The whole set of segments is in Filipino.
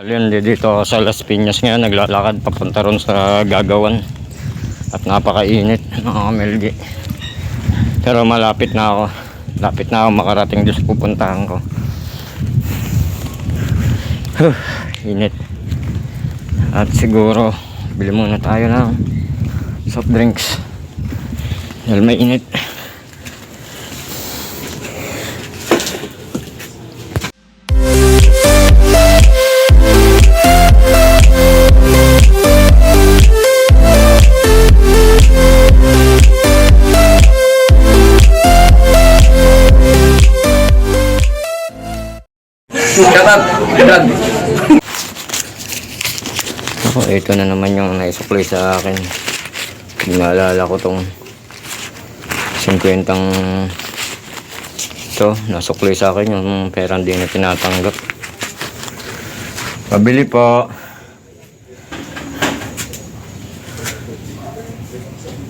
Alin, dito sa Las Piñas ngayon, naglalakad papunta ron sa gagawan. At napakainit, mga kamelgi. Pero malapit na ako. Lapit na ako makarating doon sa pupuntahan ko. Huh, init. At siguro, bili muna tayo ng soft drinks. Dahil may init. Ito na naman yung naisuklay sa akin. Naalala ko tong 50 ito, nasuklay sa akin yung pera hindi na tinatanggap. Pabili po.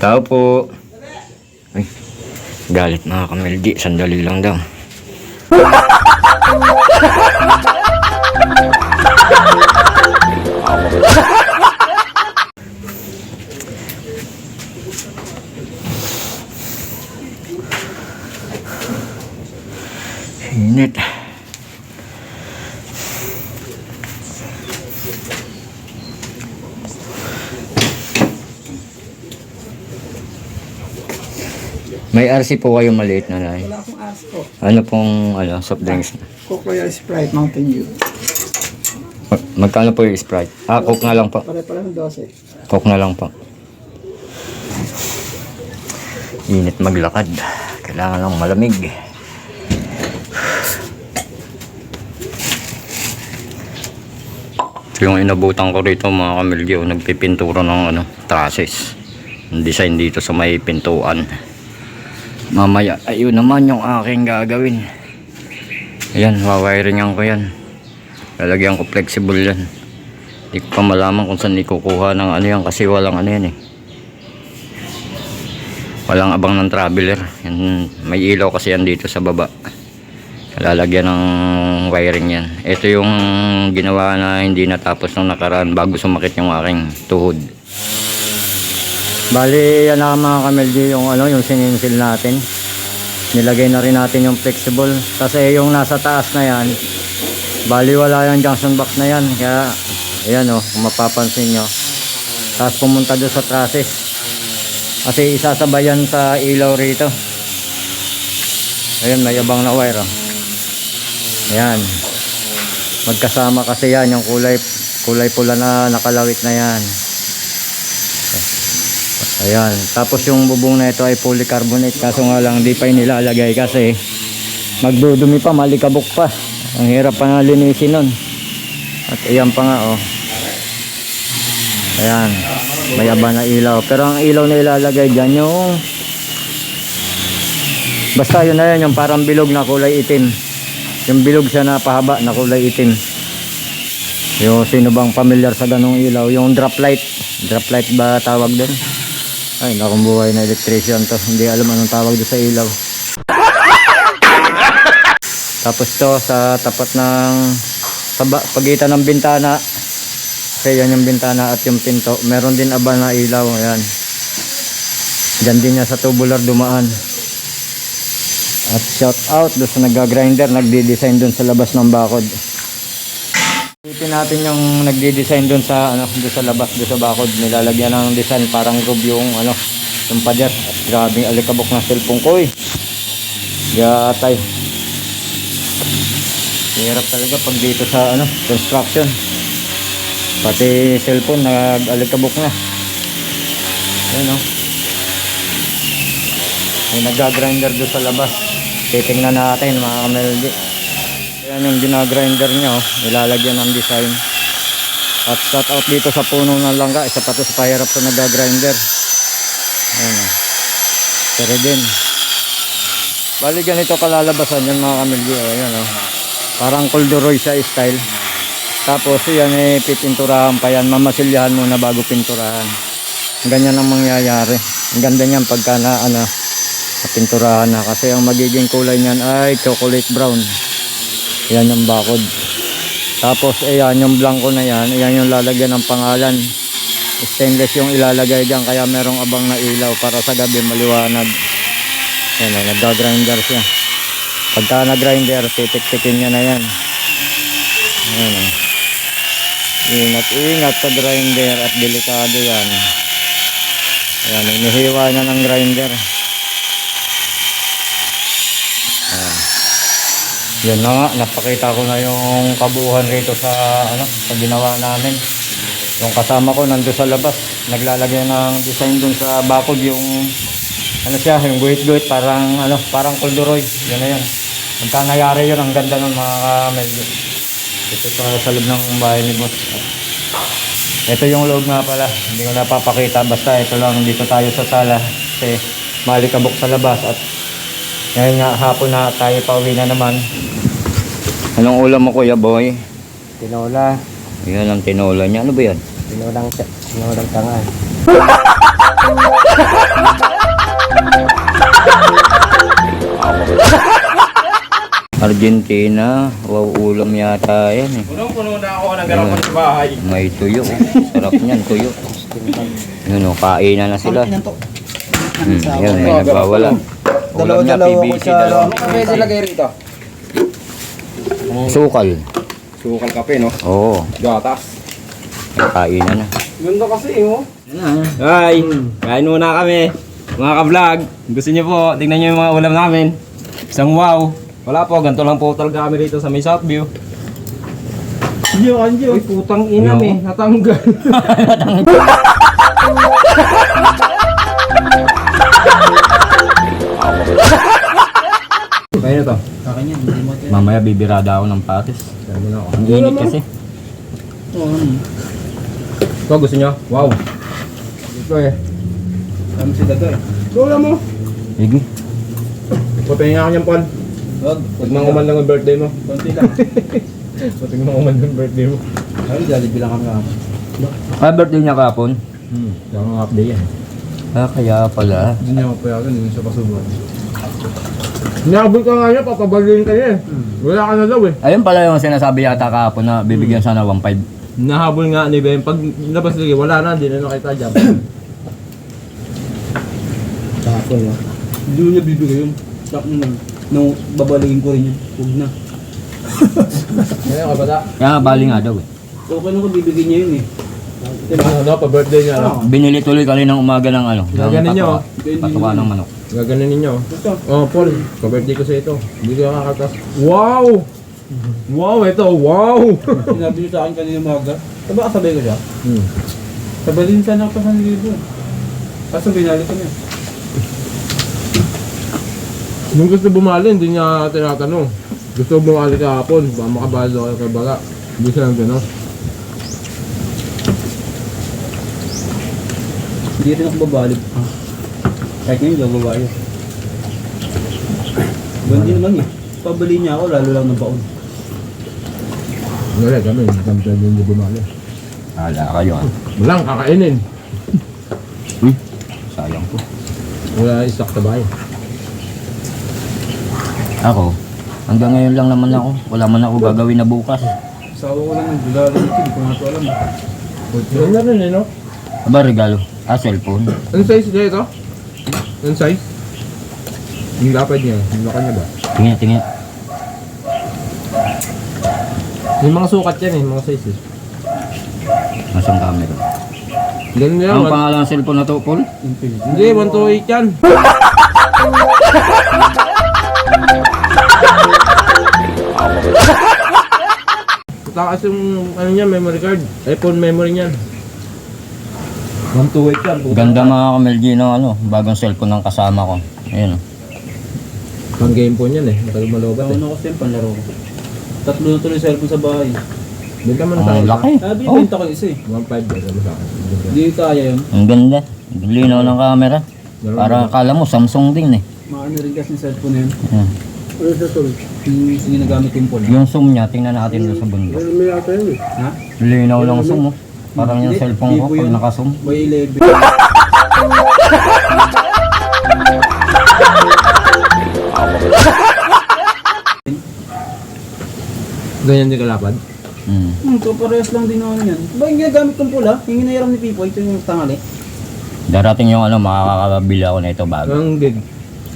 Tao po. Ay, galit mga kameldi. Sandali lang daw. Init. May RC po kayo maliit na lang. Wala akong ask ko. Ano pong ano, soft drinks? Coke Royal Sprite Mountain Dew. Mag- Magkano po yung Sprite? Ah, Coke na lang po. Pare-pare ng 12. Coke na lang po. Init maglakad. Kailangan lang malamig. Ito yung inabutan ko rito mga kamilyo. Nagpipintura ng ano, trusses. Ang design dito sa may pintuan. Mamaya, ayun naman yung aking gagawin. Ayan, wawiringan ko yan. Lalagyan ko flexible yan. Hindi ko pa malaman kung saan ikukuha ng ano yan kasi walang ano yan eh. Walang abang ng traveler. Yan, may ilaw kasi yan dito sa baba. Lalagyan ng wiring yan. Ito yung ginawa na hindi natapos nung nakaraan bago sumakit yung aking tuhod. Bali, yan na mga kameldi yung ano, yung sininsil natin. Nilagay na rin natin yung flexible. Kasi yung nasa taas na yan, bali wala yung junction box na yan. Kaya, ayan o, kung mapapansin nyo. Tapos pumunta doon sa trusses. Kasi isasabayan sa ilaw rito. Ayan, may abang na wire oh. Ayan. Magkasama kasi yan, yung kulay, kulay pula na nakalawit na yan. Ayan. Tapos yung bubong na ito ay polycarbonate. Kaso nga lang di pa inilalagay kasi magdudumi pa, malikabok pa. Ang hirap pa nga linisin nun. At ayan pa nga oh. Ayan. May aba na ilaw. Pero ang ilaw na ilalagay dyan yung Basta yun na yun, yung parang bilog na kulay itim. Yung bilog siya na pahaba na kulay itim. Yung sino bang familiar sa ganong ilaw? Yung drop light. Drop light ba tawag doon? Ay, nakong buhay na electrician to. Hindi alam anong tawag doon sa ilaw. Tapos to sa tapat ng pagitan ng bintana. Kasi yan yung bintana at yung pinto. Meron din aba na ilaw. Ayan. Diyan din niya sa tubular dumaan. At shout out doon sa nag-grinder, nagdi-design doon sa labas ng bakod. Isipin natin yung nagdi-design doon sa ano, doon sa labas, doon sa bakod, nilalagyan ng design parang groove yung ano, yung pader. At grabing alikabok ng cellphone ko eh. Gatay. Hirap talaga pag dito sa ano, construction. Pati cellphone nag-alikabok na. Ayun oh. May nag-grinder doon sa labas. Titingnan natin mga kameldi. Ayan yung ginagrinder niya oh. Nilalagyan ng design. At shout out dito sa puno ng langga. Isa pa to sa pahirap sa nag-grinder. Ayan oh. Pero din. Bali ganito kalalabasan yan mga kameldi. Oh. Ayan oh. Parang kulduroy siya style. Tapos yan eh pipinturahan pa yan. Mamasilyahan muna bago pinturahan. Ganyan ang mangyayari. Ang ganda niyan pagka na ano napinturahan na kasi ang magiging kulay niyan ay chocolate brown yan yung bakod Tapos ayan yung blanco na yan, ayan yung lalagyan ng pangalan. Stainless yung ilalagay dyan kaya merong abang na ilaw para sa gabi maliwanag. Ayan o, nagda-grinder siya. Pagka na-grinder, titik-tikin niya na yan. Ayan o. Ingat-ingat sa grinder at delikado yan. Ayan, inihiwa niya ng grinder. Ayan. Yan na nga, napakita ko na yung kabuuan rito sa ano, sa ginawa namin. Yung kasama ko nando sa labas, naglalagay ng design dun sa bakod yung ano siya, yung guhit-guhit parang ano, parang kulduroy. Yan na yan. Pagka nangyari yun, ang ganda nun mga kamelyo. Ito sa, sa loob ng bahay ni boss. Ito yung loob nga pala. Hindi ko napapakita. Basta ito lang dito tayo sa sala. Kasi malikabok sa labas. At ngayon nga hapon na tayo pauwi na naman. Anong ulam mo kuya boy? Tinola. Yan ang tinola niya. Ano ba yan? Tinolang, tinolang tanga. Argentina. Wow, ulam yata yan eh. Punong-puno na ako ng gano'n sa bahay. May tuyo. Sarap niyan, tuyo. Yun o, kainan na sila. Hmm, yun, may nagwawala. Ulam niya, PBC, dalawa. Ano pwede lagay rito? Sukal. Sukal kape, no? Oo, Gatas. may kainan na. Ganda kasi, oh. Hi! Kain muna kami. Mga ka-vlog, gusto niyo po, tingnan niyo yung mga ulam namin. Isang wow. Wala po, ganito lang po talaga kami rito sa may Southview. Anjo, Anjo. Uy, putang ina Yo. eh, natanggal. Kaya to. Akin yan, hindi mo Mamaya bibirada ako ng patis. Ang init kasi. Ito, gusto niyo? Wow. Ito eh. Kami sila to eh. Wala mo. Sige. Patayin nga kanyang pan. Wag, Huwag mang uman lang ang birthday mo. Konti lang. Patayin mo uman ng birthday mo. Ay, Jollibee lang kami ako. Ah, birthday niya kapon? Hmm, yung half day yan. Ah, kaya pala. Hindi niya ako payagan, hindi siya pasubuan. Niabot ka nga niya, papabalin ka niya eh. Wala ka na daw eh. Ayun pala yung sinasabi yata kahapon na bibigyan sana 1.5. Nahabol nga ni Ben, pag labas lagi, wala na, hindi na nakita dyan. No. Hindi mo niya bibigay yun. Sak mo lang. Nung babaligin ko rin yun. Huwag na. Ngayon ka bata. Kaya nga, bali nga daw eh. Okay na ko bibigyan niya yun eh. Ano daw, pa-birthday niya, no? Binili tuloy kaninang umaga ng ano, ng Gaganin niyo, patuka, ng manok. Gaganin ninyo. Basta. Oh, Paul, pa-birthday ko sa ito. Hindi ko nakakatas. Wow! Wow, ito, wow! Sinabi niyo sa akin kanina umaga. Diba kasabay ko siya? hmm. Sabay din sana ako sa nilibo. Kaso binalik ko niya. Nung gusto bumali, hindi niya tinatanong. Gusto bumali kahapon, baka makabalo kayo kay Baga. Hindi siya nang gano'n. Hindi rin ako babalik. Kahit ngayon, hindi ako babae. Hindi naman eh. Pabali niya ako, lalo lang ng baon. Wala kami, kami tayo hindi bumali. Hala kayo ah. Walang kakainin. Uy, sayang po. Wala isak sa bahay. Ako, hanggang ngayon lang naman ako. Wala man ako gagawin na bukas. Sawa ko lang ng hindi ko nga ito alam. Yun na rin eh, no? Aba, regalo. Ah, cellphone. Anong size niya ito? Anong size? Yung lapad niya, yung laka niya ba? Tingin, tingin. Yung mga sukat yan eh, mga sizes. Nasang camera. Ganun yan. Ang pangalan ng cellphone na to, Paul? Hindi, 1 to 8 yan. Takas yung ano niya, memory card. iPhone memory niyan. 128 yan. puta. Ganda mga kamelgi ng ano, bagong cellphone ng kasama ko. Ayun. oh. Pang game phone yan eh. Matagal malobat eh. ako siya, panlaro ko. Tatlo na tuloy cellphone sa bahay. Bigyan mo na Ang tayo. laki. Sabi, Oh, benta ko isa eh. 1.5 ba? Sabi sa akin. Hindi kaya yun. ang ganda. Linaw ng camera. Para akala mo Samsung din eh. Maano rin kasi yung cellphone na yun. Yan. Ano sa tuloy? Yung sinagamit yung phone. Yung zoom niya, tingnan natin doon sa bundok. May ata yun eh. Ha? Linaw ng zoom oh. Parang yung cellphone ko pag naka-zoom. 11. Ganyan din kalapad. Hmm. Hmm, so parehas lang din naman yan. Ba yung ginagamit kong pula? Yung hinayaram ni Pipo, ito yung tangali. Darating yung ano, makakabili ako na ito bago. Ang gig.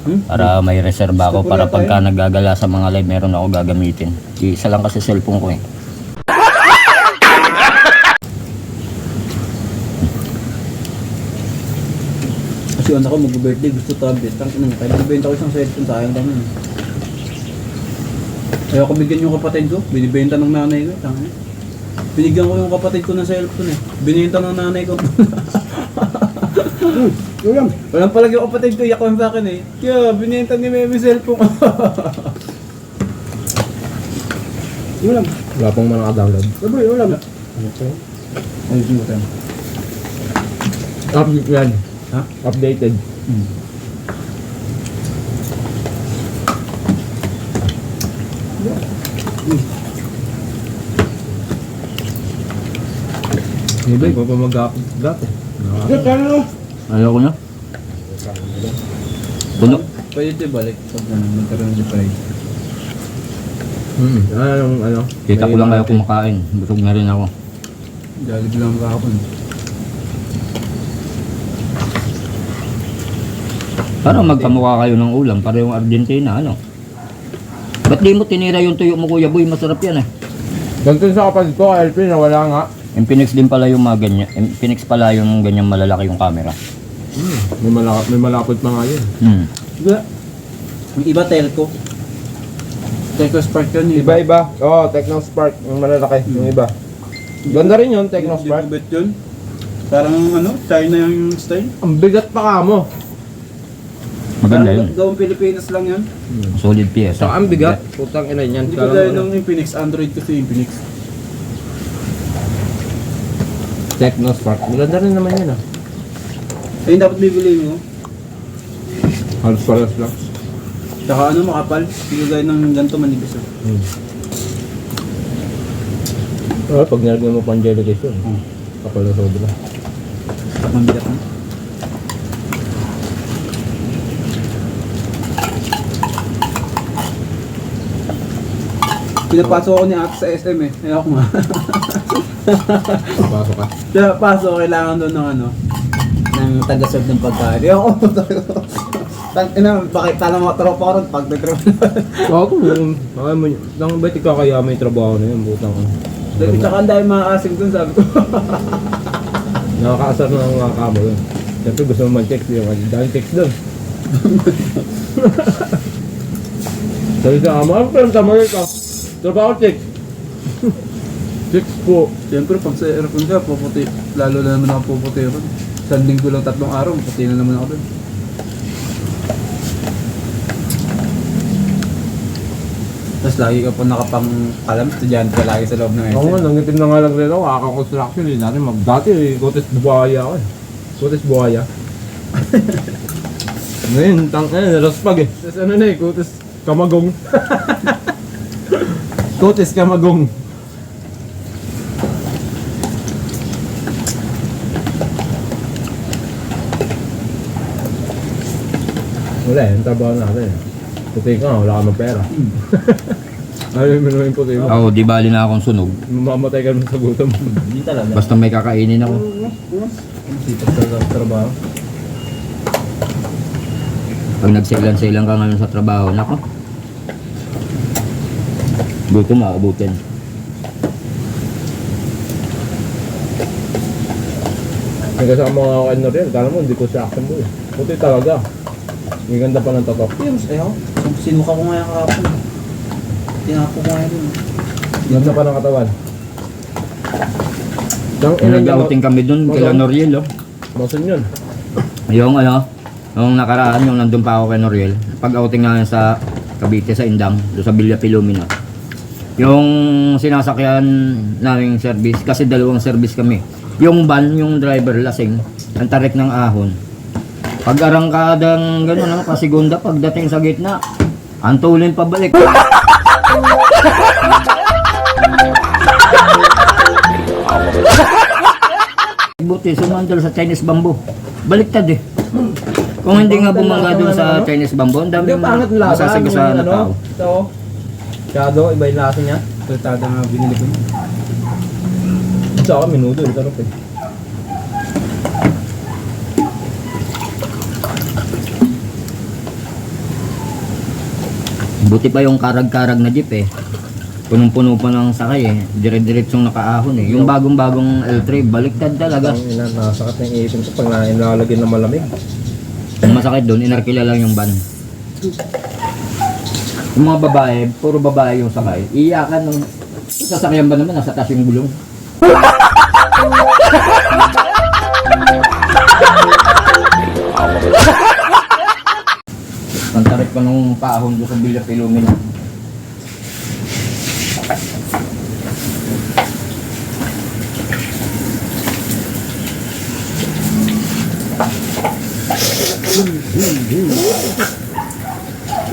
Para may reserba ako para pagka naggagala sa mga live meron ako gagamitin. Isa lang kasi cellphone ko eh. Kasi anak ko mag-birthday, gusto tablet. Tang ina kaya binibenta ko isang cellphone, sayang yun. Ayaw ko bigyan yung kapatid ko, binibenta ng nanay ko. Tang. Binigyan ko yung kapatid ko ng cellphone eh. Binenta ng nanay ko. Ulam. Walang palag yung kapatid ko, yakwan sa akin eh. Kaya, binenta ni Meme cellphone. Ulam. Wala pong mga naka-download. Sabi, ulam. Ayos mo tayo. Update yan. Ha? Updated. Hindi ba? Ikaw pa mag-update eh. Sige, kano? Ayoko na. Puno. Pwede ito balik pag ano, magkaroon ng price. Hmm. Anong ano? Kita ko lang kayo kumakain. Busog na rin ako. Jollibee lang kahapon. Parang magkamukha kayo ng ulam. Para yung Argentina, ano? Ba't di mo tinira yung tuyo mo, Kuya Boy? Masarap yan eh. Ganito sa kapatid ko, LP, nawala nga. Infinix din pala yung mga ganyan. Infinix pala yung ganyan malalaki yung camera. Hmm. May, malapot, may malapot pa nga yun. Hmm. Diba? Yung iba telco. Telco Spark yun. yung Iba-iba. Oo, oh, Techno Spark. Yung malalaki. Yung iba. Ganda rin yun, Techno Hindi Spark. kubet yun. Parang ano, China yung style. Ang bigat pa ka mo. Maganda Parang yun. Gawang Pilipinas lang yan. Solid pyesa. Saka ang bigat. Putang ina yan. Hindi ko gaya mo, ng Infinix, Android kasi Infinix. Techno Spark. Maganda rin naman yan ah. Ayun dapat bibili mo. Halos paras lang. Tsaka ano, makapal. Hindi gaya ng ganito manipis. eh. Hmm. Oh, pag nilagyan mo pang jellyfish yun. Hmm. Kapal na sobra. Mabigat na. Pinapasok ako ni ate sa SM eh. Ayaw ko nga. Pasok ka. Pinapasok, kailangan doon ng ano, ng taga-serve ng pagkain. Ayaw ko. Tang ina, bakit tala mga tropa ko ron pag nag-trip. Oo, kung baka mo, nang ba't ikaw kaya may trabaho na yun, butang ko. Tsaka ang dahil mga asing dun, sabi ko. Nakakaasar na ang mga kamo yun. Siyempre gusto mo man-text yung ano, dahil text doon. Sabi sa kamo, ano pa yung tama ito? Trabaho text. Text po. Siyempre, pag sa aircon ka, puputi. Lalo na naman ako puputi ron. Sa linggo lang tatlong araw, puti na naman ako dun. Tapos lagi ka pa nakapang alam, estudyante ka lagi sa loob ng Ako nga, SM. nangitim na nga lang rin ako, kaka-construction eh. Dati, mag, dati eh, kotes buhaya ako eh. Kotes buhaya. Ngayon, tang, eh, raspag eh. Tapos ano na eh, kotes kamagong. kotes kamagong. Wala eh, ang trabaho natin eh. Puti ka nga, wala ka ng pera. Ayaw mo naman yung puti mo. Ako, di bali na akong sunog. Mamamatay ka naman sa gutom. Hindi talaga. Basta may kakainin ako. Sipag talaga sa trabaho. Pag nagsilan-silan ka ngayon sa trabaho, nako. Gutom maabutin. May kasama mga kain rin. Kala mo, hindi ko siya action mo eh. Puti talaga. May ganda pa ng tatok. Yung sayo, sinuka ko nga yung kahapon. Tinapo ko nga yun. Ganda pa ng katawan. Nang Yung nag-outing kami dun, kila Noriel, oh. Mason yun. Yung ano, yung nakaraan, yung nandun pa ako kay Noriel, pag-outing namin sa Cavite, sa Indang, doon sa Villa Pilomina. Yung sinasakyan naming service, kasi dalawang service kami. Yung van, yung driver, lasing, ang tarik ng ahon. Pag arangkadang gano'n, ano, pasigunda, pagdating sa gitna, ang tulin pabalik. Buti, sumandal sa Chinese bamboo. Baliktad eh. Kung hindi nga bumangga doon sa Chinese bamboo, ang dami Hindi, masasagasahan na Ano? tao. Ito. Shadow, iba yung lasa niya. Tutada nga binili ko. Sa akin, minuto. Sarap eh. Buti pa yung karag-karag na jeep eh. Punong-puno pa ng sakay eh. Dire-diretsong nakaahon eh. Yung bagong-bagong L3, baliktad talaga. Ang ina, nasakit ng ipin ko pag na ng malamig. Ang masakit doon, inarkila lang yung van. Yung mga babae, puro babae yung sakay. Iiyakan ng sasakyan ba naman, nasa taas yung gulong. Ang tarik pa nung paahon doon sa Villa Filomena.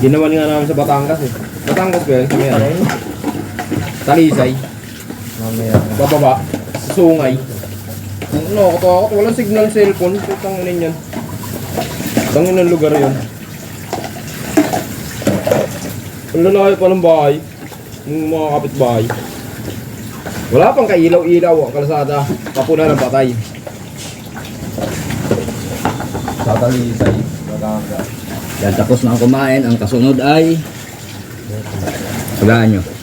Ginawa nga namin sa Batangas eh. Batangas ba yun? Kami ano? Talisay. Mamaya. Bababa. Sa Sungay. Ano, katakot. Walang signal cellphone. Putang inin yan. Tangin ng lugar yun. Ang lalaki pa ng bahay. Yung mga kapitbahay. Wala pang kailaw-ilaw ang kalsada. Kapuna ng patay. Sa Talisay. Batangas. Dahil tapos na ang kumain, ang kasunod ay... Sagaan nyo.